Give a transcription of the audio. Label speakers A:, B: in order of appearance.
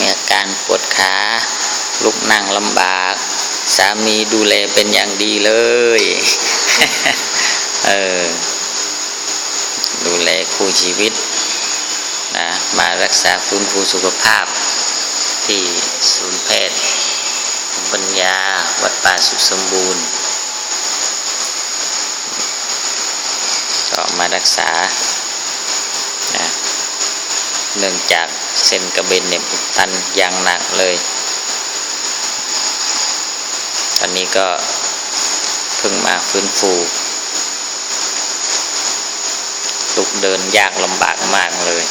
A: มีอาการปวดขา ลุกนั่งลำบาก สามีดูแลเป็นอย่างดีเลย เออ ดูแลคู่ชีวิตนะมารักษาฟื้นฟูสุขภาพ ที่ศูนย์แพทย์ปัญญาวัดป่าสุขสมบูรณ์ก็มารักษา เนื่องจากเส้นกระเบนเนี่ยอุดตันอย่างหนักเลย ตอนนี้ก็เพิ่งมาฟื้นฟูลุกเดินยากลำบากมากเลย